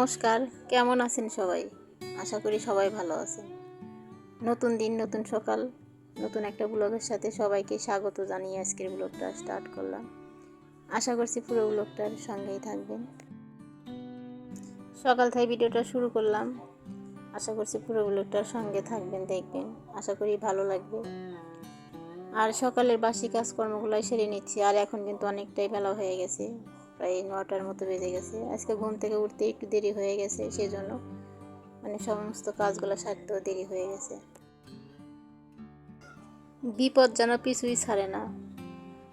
নমস্কার, কেমন আছেন সবাই? আশা করি সবাই ভালো আছেন। নতুন দিন, নতুন সকাল, নতুন একটা ব্লগের সাথে সবাইকে স্বাগত জানিয়ে আজকের ব্লগটা স্টার্ট করলাম। আশা করছি পুরো ব্লগটার সঙ্গেই থাকবেন। সকাল থেকে ভিডিওটা শুরু করলাম। আশা করছি পুরো ব্লগটার সঙ্গে থাকবেন, দেখবেন। আশা করি ভালো লাগবে। আর সকালের বাসি কাজকর্মগুলোই সেরে নিচ্ছি। আর এখন কিন্তু অনেকটাই বেলা হয়ে গেছে। প্রায় নটার মতো বেজে গেছে। আজকে ঘুম থেকে উঠতে একটু দেরি হয়ে গেছে, সেজন্য মানে সমস্ত কাজগুলো সারতেও দেরি হয়ে গেছে। বিপদ যেন পিছুই ছাড়ে না।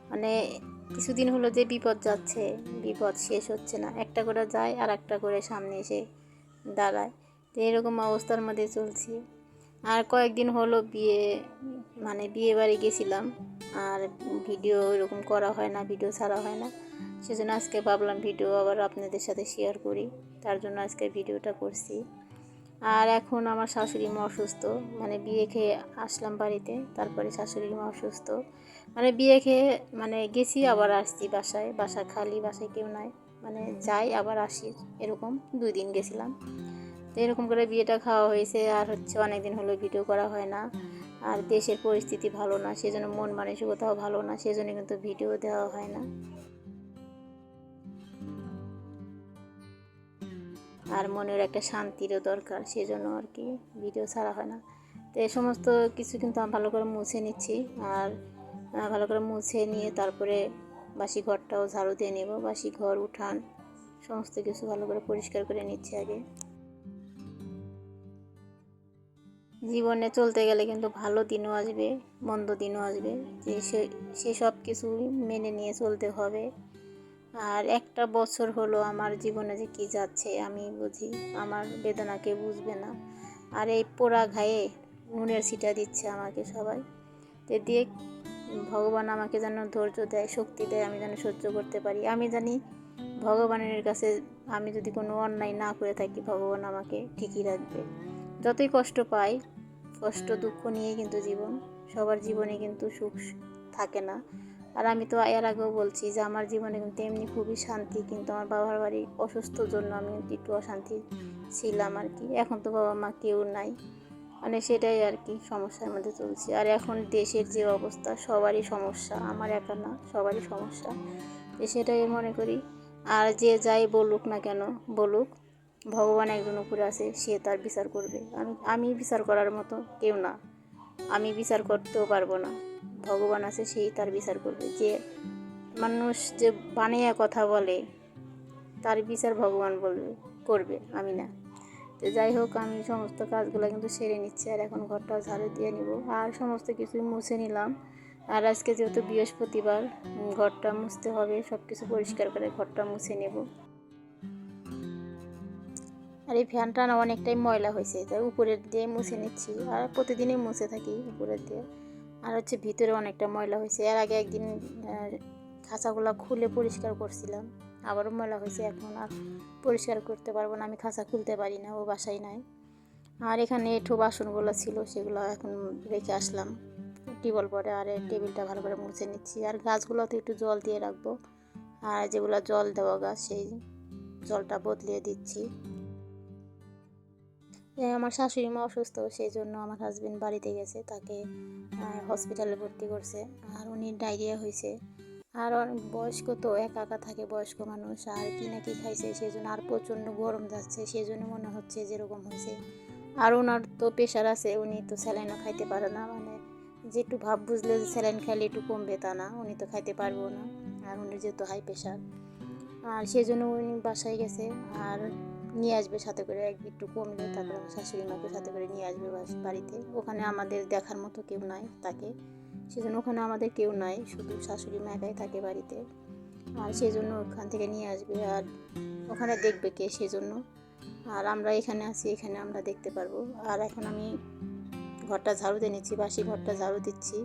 মানে কিছুদিন হলো যে বিপদ যাচ্ছে, বিপদ শেষ হচ্ছে না। একটা করে যায় আর একটা করে সামনে এসে দাঁড়ায়। তো এরকম অবস্থার মধ্যে চলছি। আর কয়েকদিন হলো বিয়ে মানে বিয়ে বাড়ি গেছিলাম। আর ভিডিও এরকম করা হয় না, ভিডিও ছাড়া হয় না। সেজন্য আজকে ভাবলাম ভিডিও আবার আপনাদের সাথে শেয়ার করি। তার জন্য আজকে ভিডিওটা করছি। আর এখন আমার শাশুড়ি মা অসুস্থ মানে বিয়ে খেয়ে আসলাম বাড়িতে, তারপরে শাশুড়ি মা অসুস্থ। মানে বিয়ে খেয়ে মানে গেছি আবার আসছি বাসায়, বাসা খালি, বাসায় কেউ নাই। মানে যাই, আবার আসি, এরকম দুই দিন গেছিলাম। তো এরকম করে বিয়েটা খাওয়া হয়েছে, আর হচ্ছে অনেক দিন হলো ভিডিও করা হয় না। আর দেশের পরিস্থিতি ভালো না, সেজন্য মন মানসিকতাও ভালো না, সেজন্য কিন্তু ভিডিও দেওয়া হয় না। আর মনের একটা শান্তিরও দরকার, সেজন্য আর কি ভিডিও ছাড়া হয় না। তো এই সমস্ত কিছু কিন্তু আমি ভালো করে মুছে নিচ্ছি। আর ভালো করে মুছে নিয়ে তারপরে বাসি ঘরটাও ঝাড়ু দিয়ে নেব। বাসি ঘর, উঠান, সমস্ত কিছু ভালো করে পরিষ্কার করে নিচ্ছি আগে। জীবনে চলতে গেলে কিন্তু ভালো দিনও আসবে, মন্দ দিনও আসবে। যে সে সেসব কিছু মেনে নিয়ে চলতে হবে। আর একটা বছর হলো আমার জীবনে যে কী যাচ্ছে, আমি বুঝি আমার বেদনাকে বুঝবে না। আর এই পোড়া ঘায়ে নুনের ছিটা দিচ্ছে আমাকে সবাই। তো দিয়ে ভগবান আমাকে যেন ধৈর্য দেয়, শক্তি দেয়, আমি যেন সহ্য করতে পারি। আমি জানি ভগবানের কাছে আমি যদি কোনো অন্যায় না করে থাকি, ভগবান আমাকে ঠিকই রাখবে। যতই কষ্ট পাই, কষ্ট দুঃখ নিয়েই কিন্তু জীবন, সবার জীবনে কিন্তু সুখ থাকে না। আর আমি তো এর আগেও বলছি যে আমার জীবনে কিন্তু এমনি খুবই শান্তি, কিন্তু আমার বাবার বাড়ি অসুস্থর জন্য আমি একটু অশান্তি ছিলাম আর কি। এখন তো বাবা মা কেউ নাই। মানে সেটাই আর কি সমস্যার মধ্যে চলছে। আর এখন দেশের যে অবস্থা, সবারই সমস্যা। আমার একা না, সবারই সমস্যা। সেটাই মনে করি। আর যে যাই বলুক না কেন, বলুক, ভগবান একজন উপরে আছে, সে তার বিচার করবে। আমি আমি বিচার করার মতো কেউ না। আমি বিচার করতেও পারব না। ভগবান আছে, সেই তার বিচার করবে। যে মানুষ যে বানিয়ে কথা বলে, তার বিচার ভগবান বলবে, করবে, আমি না। তো যাই হোক, আমি সমস্ত কাজগুলো কিন্তু সেরে নিচ্ছি, আর এখন ঘরটা ঝাড়ু দিয়ে নিব। আর সমস্ত কিছুই মুছে নিলাম। আর আজকে যেহেতু বৃহস্পতিবার ঘরটা মুছতে হবে সব কিছু পরিষ্কার করে ঘরটা মুছে নেব। আর এই ফ্যানটা না অনেকটাই ময়লা হয়েছে, তাই উপরের দিয়ে মুছে নিচ্ছি। আর প্রতিদিনই মুছে থাকি উপরের দিয়ে। আর হচ্ছে ভিতরে অনেকটা ময়লা হয়েছে। এর আগে একদিন খাঁচাগুলো খুলে পরিষ্কার করছিলাম, আবারও ময়লা হয়েছে এখন আর পরিষ্কার করতে পারব না, আমি খাঁচা খুলতে পারি না, ও বাসায় নাই। আর এখানে এঁঠো বাসনগুলো ছিল, সেগুলো এখন রেখে আসলাম। টিবল পরে আর টেবিলটা ভালো করে মুছে নিচ্ছি। আর গাছগুলোতে একটু জল দিয়ে রাখব। আর যেগুলো জল দেওয়া গাছ, সেই জলটা বদলিয়ে দিচ্ছি। আমার শাশুড়ি মা অসুস্থ সেই জন্য আমার হাজবেন্ড বাড়িতে গেছে, তাকে হসপিটালে ভর্তি করছে, আর উনি ডায়রিয়া হয়েছে। আর বয়স্ক তো, একা একা থাকে বয়স্ক মানুষ, আর কি না কি খাইছে সেই জন্য আর প্রচণ্ড গরম যাচ্ছে সেই জন্য মনে হচ্ছে যেরকম হয়েছে। আর ওনার তো প্রেশার আছে, উনি তো স্যালাইনও খাইতে পারে না মানে যে একটু ভাব বুঝলে যে স্যালাইন খাইলে একটু কমবে তা না, উনি তো খাইতে পারব না, আর উনি যেহেতু হাই প্রেশার আর সেই জন্য উনি বাসায় গেছে, আর নিয়ে আসবে সাথে করে, এক একটু কমলে তারপর আমার শাশুড়ি মাকে সাথে করে নিয়ে আসবে বাড়িতে। ওখানে আমাদের দেখার মতো কেউ নাই তাকে। সেজন্য ওখানে আমাদের কেউ নাই, শুধু শাশুড়ি মা একাই থাকে বাড়িতে। আর সেই জন্য ওখান থেকে নিয়ে আসবে আর ওখানে দেখবে কে সেজন্য। আর আমরা এখানে আছি, এখানে আমরা দেখতে পারব। আর এখন আমি ঘরটা ঝাড়ু দিয়ে নিচ্ছি, বাসি ঘরটা ঝাড়ু দিচ্ছি।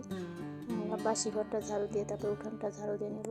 বাসি ঘরটা ঝাড়ু দিয়ে তারপর উঠানটা ঝাড়ু দিয়ে নেব।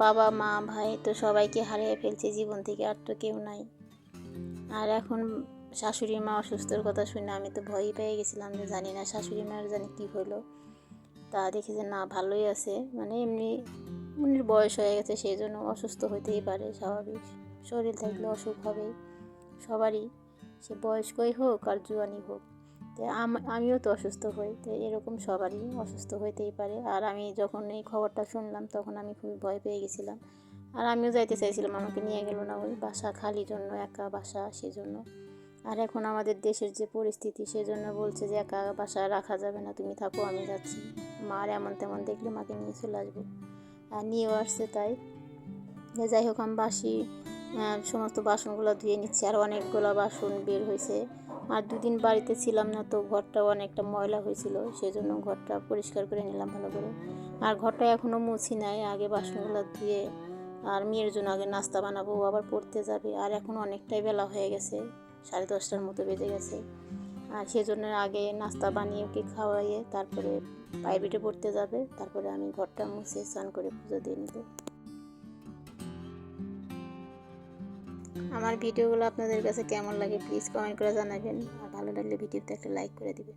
বাবা, মা, ভাই তো সবাইকে হারিয়ে ফেলছে জীবন থেকে, আর তো কেউ নাই। আর এখন শাশুড়ি মা অসুস্থর কথা শুনে আমি তো ভয়ই পেয়ে গেছিলাম যে জানি না শাশুড়ি মায়ের জানি কী হলো তা দেখি যে না, ভালোই আছে। মানে এমনি উনির বয়স হয়ে গেছে, সেই জন্য অসুস্থ হতেই পারে, স্বাভাবিক। শরীর থাকলে অসুখ হবেই। সবারই, সে বয়স্কই হোক আর জুয়ানি হোক। আমিও তো অসুস্থ হই, তো এরকম সবারই অসুস্থ হইতেই পারে। আর আমি যখন এই খবরটা শুনলাম, তখন আমি খুবই ভয় পেয়ে গেছিলাম। আর আমিও যাইতে চাইছিলাম, আমাকে নিয়ে গেল না ওই বাসা খালি জন্য, একা বাসা সেজন্য। আর এখন আমাদের দেশের যে পরিস্থিতি, সেজন্য বলছে যে একা বাসা রাখা যাবে না, তুমি থাকো, আমি যাচ্ছি। মার এমন তেমন দেখলে মাকে নিয়ে চলে আসব। আর নিয়েও আসছে তাই। যে যাই হোক, আমি বাসি সমস্ত বাসনগুলো ধুয়ে নিচ্ছি। আর অনেকগুলো বাসন বের হয়েছে আর দুদিন বাড়িতে ছিলাম না, তো ঘরটাও অনেকটা ময়লা হয়েছিল সেই জন্য ঘরটা পরিষ্কার করে নিলাম ভালো করে। আর ঘরটা এখনও মুছি নাই, আগে বাসনগুলো ধুয়ে আর মেয়ের জন্য আগে নাস্তা বানাবো আবার পড়তে যাবে, আর এখন অনেকটাই বেলা হয়ে গেছে, সাড়ে দশটার মতো বেজে গেছে। আর সেজন্য আগে নাস্তা বানিয়ে ওকে খাওয়াইয়ে তারপরে প্রাইভেটে পড়তে যাবে, তারপরে আমি ঘরটা মুছে স্নান করে পুজো দিয়ে নিব। আমার ভিডিওগুলো আপনাদের কাছে কেমন লাগে প্লিজ কমেন্ট করে জানাবেন। আর ভালো লাগলে ভিডিওতে একটা লাইক করে দিবেন।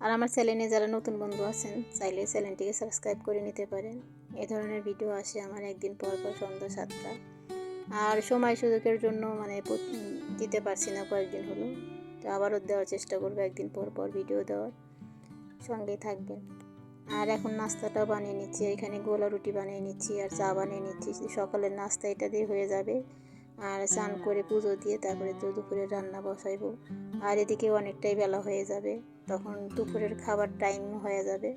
আর আমার চ্যানেলে যারা নতুন বন্ধু আছেন, চাইলে চ্যানেলটিকে সাবস্ক্রাইব করে নিতে পারেন। এ ধরনের ভিডিও আসে আমার একদিন পর পর সন্ধ্যা সাতটা। আর সময় সুযোগের জন্য মানে দিতে পারছি না কয়েকদিন হলো। তো আবারও দেওয়ার চেষ্টা করব একদিন পর পর ভিডিও দেওয়ার। সঙ্গেই থাকবেন। আর এখন নাস্তাটা বানিয়ে নিচ্ছি। এখানে গোলা রুটি বানিয়ে নিচ্ছি আর চা বানিয়ে নিচ্ছি। সকালের নাস্তা এটা দিয়ে হয়ে যাবে। আর স্নান করে পুজো দিয়ে তারপরে তো দুপুরে রান্না বসাইবো। আর এদিকে অনেকটাই বেলা হয়ে যাবে তখন দুপুরের খাবার টাইম হয়ে যাবে।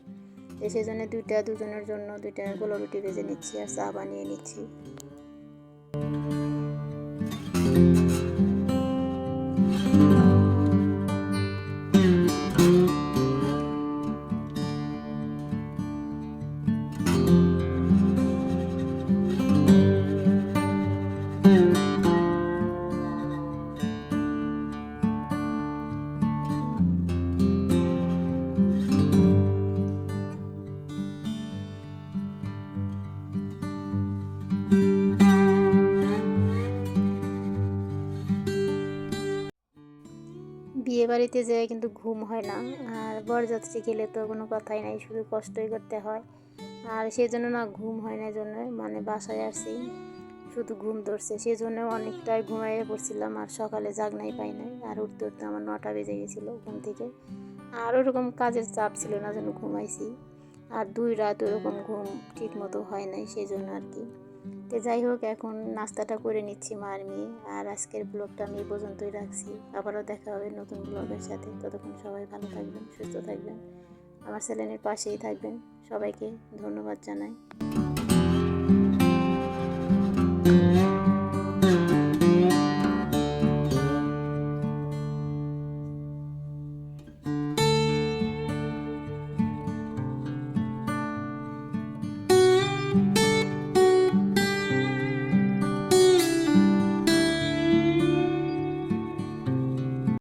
সেই জন্য দুইটা দুজনের জন্য দুইটা গোলা রুটি ভেজে নিচ্ছি আর চা বানিয়ে নিচ্ছি। বাড়িতে যেয়ে কিন্তু ঘুম হয় না। আর বরযাত্রী গেলে তো কোনো কথাই নাই, শুধু কষ্টই করতে হয়। আর সেই জন্য না ঘুম হয় না জন্য মানে বাসায় আসি, শুধু ঘুম ধরছে। সেই জন্য অনেকটাই ঘুমাইয়ে পড়ছিলাম, আর সকালে জাগনাই পাই নাই। আর উঠতে উঠতে আমার নটা বেজে গেছিল ঘুম থেকে। আর ওরকম কাজের চাপ ছিল না যেন ঘুমাইছি। আর দুই রাত ওরকম ঘুম ঠিক মতো হয় নাই সেই জন্য আর কি। তো যাই হোক, এখন নাস্তাটা করে নিচ্ছি মা আর মেয়ে, আর আজকের ব্লগটা আমি এই পর্যন্তই রাখছি। আবারও দেখা হবে নতুন ব্লগের সাথে। ততক্ষণ সবাই ভালো থাকবেন, সুস্থ থাকবেন। আমার চ্যানেলের পাশেই থাকবেন। সবাইকে ধন্যবাদ জানাই।